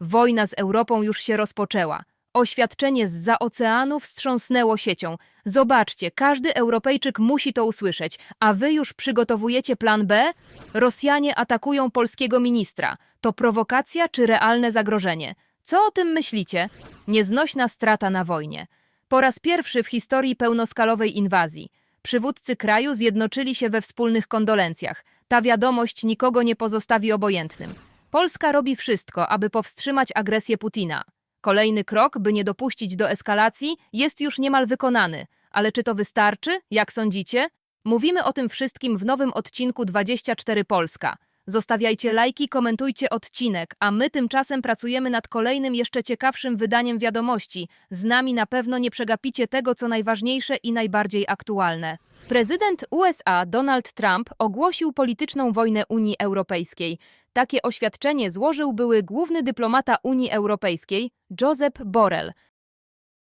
Wojna z Europą już się rozpoczęła. Oświadczenie z za oceanu wstrząsnęło siecią. Zobaczcie, każdy Europejczyk musi to usłyszeć. A wy już przygotowujecie plan B? Rosjanie atakują polskiego ministra. To prowokacja czy realne zagrożenie? Co o tym myślicie? Nieznośna strata na wojnie. Po raz pierwszy w historii pełnoskalowej inwazji. Przywódcy kraju zjednoczyli się we wspólnych kondolencjach. Ta wiadomość nikogo nie pozostawi obojętnym. Polska robi wszystko, aby powstrzymać agresję Putina. Kolejny krok, by nie dopuścić do eskalacji, jest już niemal wykonany. Ale czy to wystarczy? Jak sądzicie? Mówimy o tym wszystkim w nowym odcinku 24 Polska. Zostawiajcie lajki, komentujcie odcinek, a my tymczasem pracujemy nad kolejnym jeszcze ciekawszym wydaniem wiadomości. Z nami na pewno nie przegapicie tego, co najważniejsze i najbardziej aktualne. Prezydent USA Donald Trump ogłosił polityczną wojnę Unii Europejskiej. Takie oświadczenie złożył były główny dyplomata Unii Europejskiej Josep Borrell.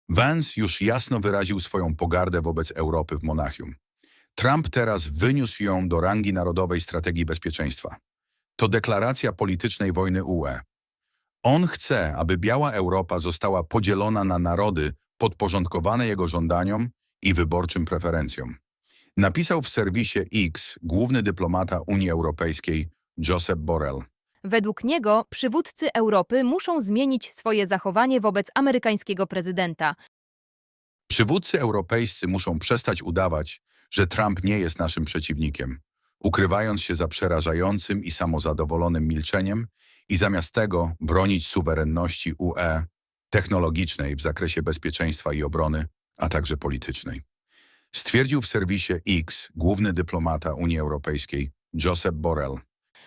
Vance już jasno wyraził swoją pogardę wobec Europy w Monachium. Trump teraz wyniósł ją do rangi narodowej strategii bezpieczeństwa. To deklaracja politycznej wojny UE. On chce, aby biała Europa została podzielona na narody podporządkowane jego żądaniom i wyborczym preferencjom. Napisał w serwisie X główny dyplomata Unii Europejskiej Josep Borrell. Według niego przywódcy Europy muszą zmienić swoje zachowanie wobec amerykańskiego prezydenta. Przywódcy europejscy muszą przestać udawać, że Trump nie jest naszym przeciwnikiem, ukrywając się za przerażającym i samozadowolonym milczeniem i zamiast tego bronić suwerenności UE technologicznej w zakresie bezpieczeństwa i obrony, a także politycznej. Stwierdził w serwisie X główny dyplomata Unii Europejskiej Josep Borrell.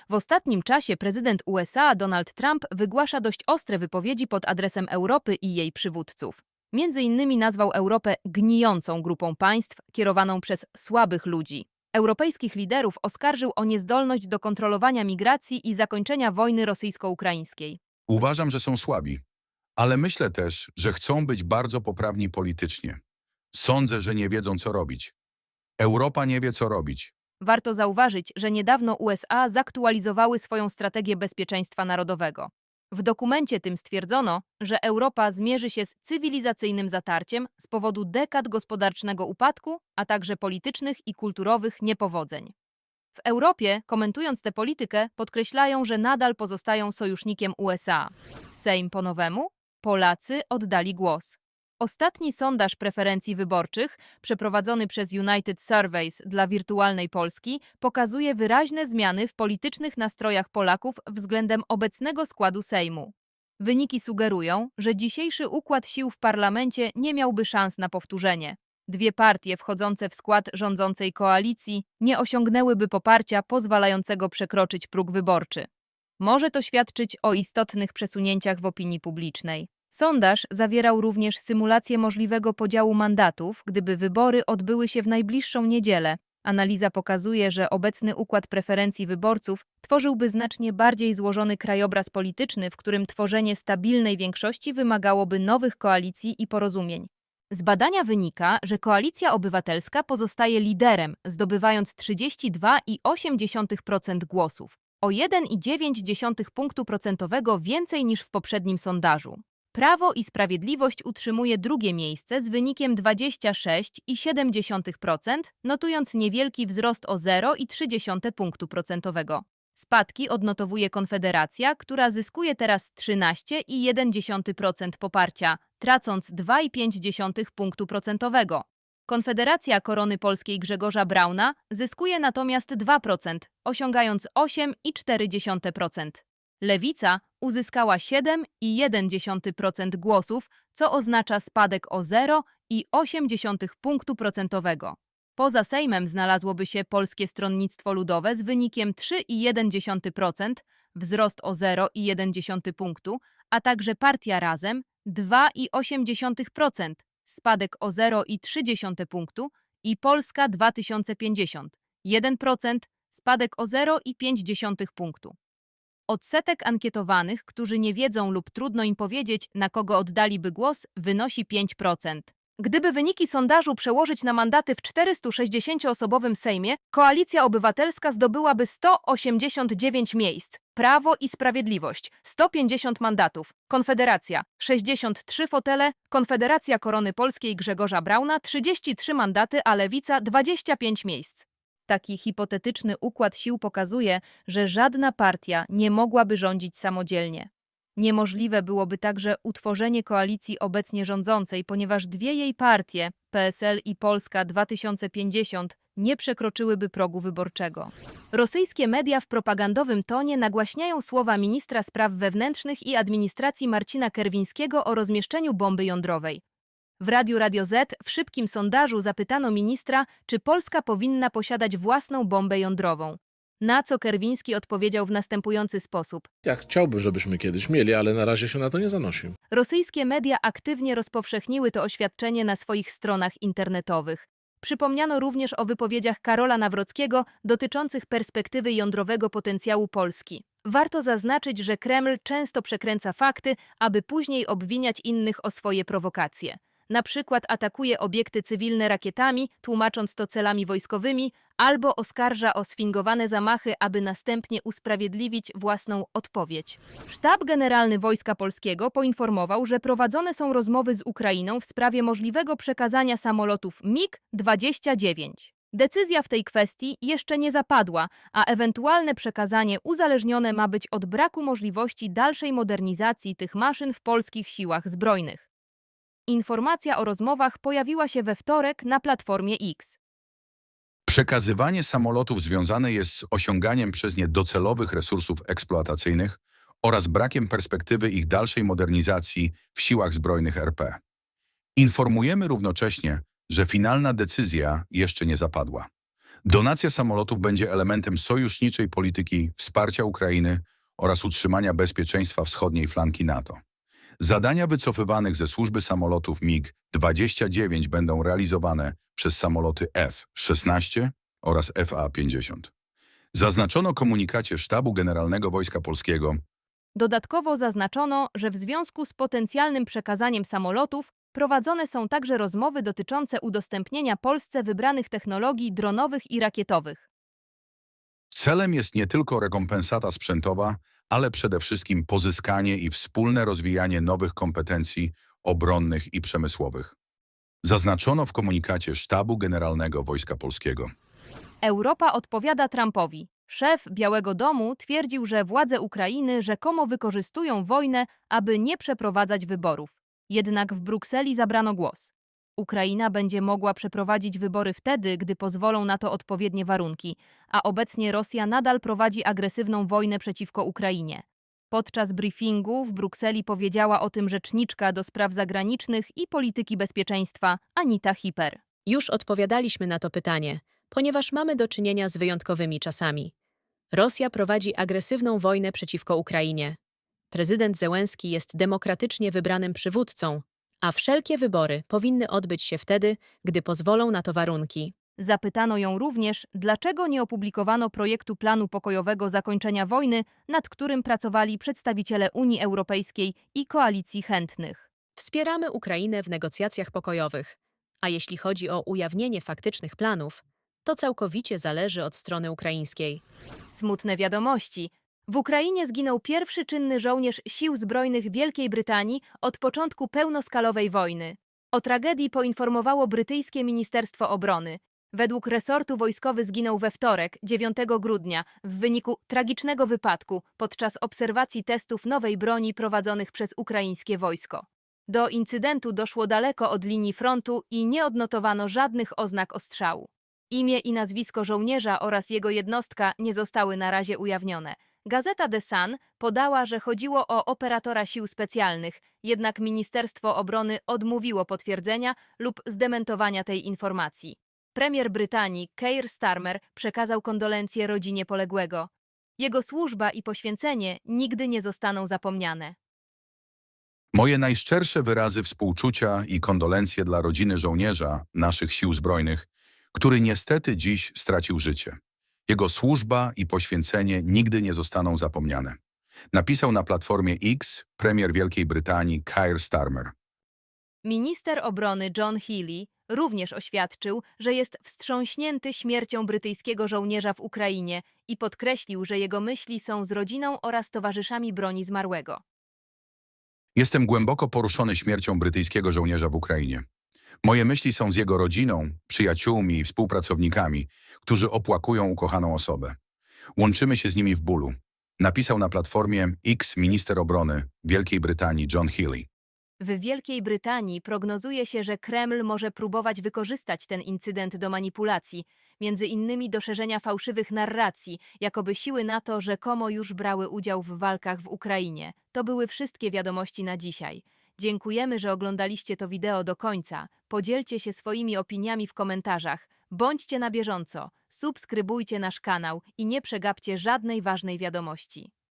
W ostatnim czasie prezydent USA Donald Trump wygłasza dość ostre wypowiedzi pod adresem Europy i jej przywódców. Między innymi nazwał Europę gnijącą grupą państw kierowaną przez słabych ludzi. Europejskich liderów oskarżył o niezdolność do kontrolowania migracji i zakończenia wojny rosyjsko-ukraińskiej. Uważam, że są słabi, ale myślę też, że chcą być bardzo poprawni politycznie. Sądzę, że nie wiedzą, co robić. Europa nie wie, co robić. Warto zauważyć, że niedawno USA zaktualizowały swoją strategię bezpieczeństwa narodowego. W dokumencie tym stwierdzono, że Europa zmierzy się z cywilizacyjnym zatarciem z powodu dekad gospodarczego upadku, a także politycznych i kulturowych niepowodzeń. W Europie, komentując tę politykę, podkreślają, że nadal pozostają sojusznikiem USA. Sejm po nowemu? Polacy oddali głos. Ostatni sondaż preferencji wyborczych, przeprowadzony przez United Surveys dla wirtualnej Polski, pokazuje wyraźne zmiany w politycznych nastrojach Polaków względem obecnego składu Sejmu. Wyniki sugerują, że dzisiejszy układ sił w parlamencie nie miałby szans na powtórzenie. Dwie partie wchodzące w skład rządzącej koalicji nie osiągnęłyby poparcia pozwalającego przekroczyć próg wyborczy. Może to świadczyć o istotnych przesunięciach w opinii publicznej. Sondaż zawierał również symulację możliwego podziału mandatów, gdyby wybory odbyły się w najbliższą niedzielę. Analiza pokazuje, że obecny układ preferencji wyborców tworzyłby znacznie bardziej złożony krajobraz polityczny, w którym tworzenie stabilnej większości wymagałoby nowych koalicji i porozumień. Z badania wynika, że Koalicja Obywatelska pozostaje liderem, zdobywając 32,8% głosów, o 1,9 punktu procentowego więcej niż w poprzednim sondażu. Prawo i Sprawiedliwość utrzymuje drugie miejsce z wynikiem 26,7%, notując niewielki wzrost o 0,3 punktu procentowego. Spadki odnotowuje Konfederacja, która zyskuje teraz 13,1% poparcia, tracąc 2,5 punktu procentowego. Konfederacja Korony Polskiej Grzegorza Brauna zyskuje natomiast 2%, osiągając 8,4%. Lewica uzyskała 7,1% głosów, co oznacza spadek o 0,8 punktu procentowego. Poza Sejmem znalazłoby się Polskie Stronnictwo Ludowe z wynikiem 3,1%, wzrost o 0,1 punktu, a także Partia Razem 2,8%, spadek o 0,3 punktu i Polska 2050 1%, spadek o 0,5 punktu. Odsetek ankietowanych, którzy nie wiedzą lub trudno im powiedzieć, na kogo oddaliby głos, wynosi 5%. Gdyby wyniki sondażu przełożyć na mandaty w 460-osobowym Sejmie, Koalicja Obywatelska zdobyłaby 189 miejsc. Prawo i Sprawiedliwość 150 mandatów, Konfederacja 63 fotele, Konfederacja Korony Polskiej Grzegorza Brauna 33 mandaty, a Lewica 25 miejsc. Taki hipotetyczny układ sił pokazuje, że żadna partia nie mogłaby rządzić samodzielnie. Niemożliwe byłoby także utworzenie koalicji obecnie rządzącej, ponieważ dwie jej partie, PSL i Polska 2050, nie przekroczyłyby progu wyborczego. Rosyjskie media w propagandowym tonie nagłaśniają słowa ministra spraw wewnętrznych i administracji Marcina Kerwińskiego o rozmieszczeniu bomby jądrowej. W Radiu Radio Z w szybkim sondażu zapytano ministra, czy Polska powinna posiadać własną bombę jądrową. Na co Kerwiński odpowiedział w następujący sposób. Ja chciałbym, żebyśmy kiedyś mieli, ale na razie się na to nie zanosi. Rosyjskie media aktywnie rozpowszechniły to oświadczenie na swoich stronach internetowych. Przypomniano również o wypowiedziach Karola Nawrockiego dotyczących perspektywy jądrowego potencjału Polski. Warto zaznaczyć, że Kreml często przekręca fakty, aby później obwiniać innych o swoje prowokacje. Na przykład atakuje obiekty cywilne rakietami, tłumacząc to celami wojskowymi, albo oskarża o sfingowane zamachy, aby następnie usprawiedliwić własną odpowiedź. Sztab Generalny Wojska Polskiego poinformował, że prowadzone są rozmowy z Ukrainą w sprawie możliwego przekazania samolotów MiG-29. Decyzja w tej kwestii jeszcze nie zapadła, a ewentualne przekazanie uzależnione ma być od braku możliwości dalszej modernizacji tych maszyn w polskich siłach zbrojnych. Informacja o rozmowach pojawiła się we wtorek na platformie X. Przekazywanie samolotów związane jest z osiąganiem przez nie docelowych resursów eksploatacyjnych oraz brakiem perspektywy ich dalszej modernizacji w siłach zbrojnych RP. Informujemy równocześnie, że finalna decyzja jeszcze nie zapadła. Donacja samolotów będzie elementem sojuszniczej polityki wsparcia Ukrainy oraz utrzymania bezpieczeństwa wschodniej flanki NATO. Zadania wycofywanych ze służby samolotów MiG-29 będą realizowane przez samoloty F-16 oraz FA-50. Zaznaczono komunikacie Sztabu Generalnego Wojska Polskiego, Dodatkowo zaznaczono, że w związku z potencjalnym przekazaniem samolotów prowadzone są także rozmowy dotyczące udostępnienia Polsce wybranych technologii dronowych i rakietowych. Celem jest nie tylko rekompensata sprzętowa, ale przede wszystkim pozyskanie i wspólne rozwijanie nowych kompetencji obronnych i przemysłowych. Zaznaczono w komunikacie Sztabu Generalnego Wojska Polskiego. Europa odpowiada Trumpowi. Szef Białego Domu twierdził, że władze Ukrainy rzekomo wykorzystują wojnę, aby nie przeprowadzać wyborów. Jednak w Brukseli zabrano głos. Ukraina będzie mogła przeprowadzić wybory wtedy, gdy pozwolą na to odpowiednie warunki, a obecnie Rosja nadal prowadzi agresywną wojnę przeciwko Ukrainie. Podczas briefingu w Brukseli powiedziała o tym rzeczniczka do spraw zagranicznych i polityki bezpieczeństwa Anita Hiper. Już odpowiadaliśmy na to pytanie, ponieważ mamy do czynienia z wyjątkowymi czasami. Rosja prowadzi agresywną wojnę przeciwko Ukrainie. Prezydent Zełenski jest demokratycznie wybranym przywódcą, a wszelkie wybory powinny odbyć się wtedy, gdy pozwolą na to warunki. Zapytano ją również, dlaczego nie opublikowano projektu planu pokojowego zakończenia wojny, nad którym pracowali przedstawiciele Unii Europejskiej i koalicji chętnych. Wspieramy Ukrainę w negocjacjach pokojowych, a jeśli chodzi o ujawnienie faktycznych planów, to całkowicie zależy od strony ukraińskiej. Smutne wiadomości. W Ukrainie zginął pierwszy czynny żołnierz Sił Zbrojnych Wielkiej Brytanii od początku pełnoskalowej wojny. O tragedii poinformowało brytyjskie Ministerstwo Obrony. Według resortu wojskowy zginął we wtorek, 9 grudnia, w wyniku tragicznego wypadku podczas obserwacji testów nowej broni prowadzonych przez ukraińskie wojsko. Do incydentu doszło daleko od linii frontu i nie odnotowano żadnych oznak ostrzału. Imię i nazwisko żołnierza oraz jego jednostka nie zostały na razie ujawnione. Gazeta The Sun podała, że chodziło o operatora sił specjalnych, jednak Ministerstwo Obrony odmówiło potwierdzenia lub zdementowania tej informacji. Premier Brytanii Keir Starmer przekazał kondolencje rodzinie poległego. Jego służba i poświęcenie nigdy nie zostaną zapomniane. Moje najszczersze wyrazy współczucia i kondolencje dla rodziny żołnierza naszych sił zbrojnych, który niestety dziś stracił życie. Jego służba i poświęcenie nigdy nie zostaną zapomniane. Napisał na platformie X premier Wielkiej Brytanii Keir Starmer. Minister obrony John Healey również oświadczył, że jest wstrząśnięty śmiercią brytyjskiego żołnierza w Ukrainie i podkreślił, że jego myśli są z rodziną oraz towarzyszami broni zmarłego. Jestem głęboko poruszony śmiercią brytyjskiego żołnierza w Ukrainie. Moje myśli są z jego rodziną, przyjaciółmi i współpracownikami, którzy opłakują ukochaną osobę. Łączymy się z nimi w bólu. Napisał na platformie X minister obrony Wielkiej Brytanii John Healey. W Wielkiej Brytanii prognozuje się, że Kreml może próbować wykorzystać ten incydent do manipulacji, między innymi do szerzenia fałszywych narracji, jakoby siły NATO rzekomo już brały udział w walkach w Ukrainie. To były wszystkie wiadomości na dzisiaj. Dziękujemy, że oglądaliście to wideo do końca. Podzielcie się swoimi opiniami w komentarzach. Bądźcie na bieżąco, subskrybujcie nasz kanał i nie przegapcie żadnej ważnej wiadomości.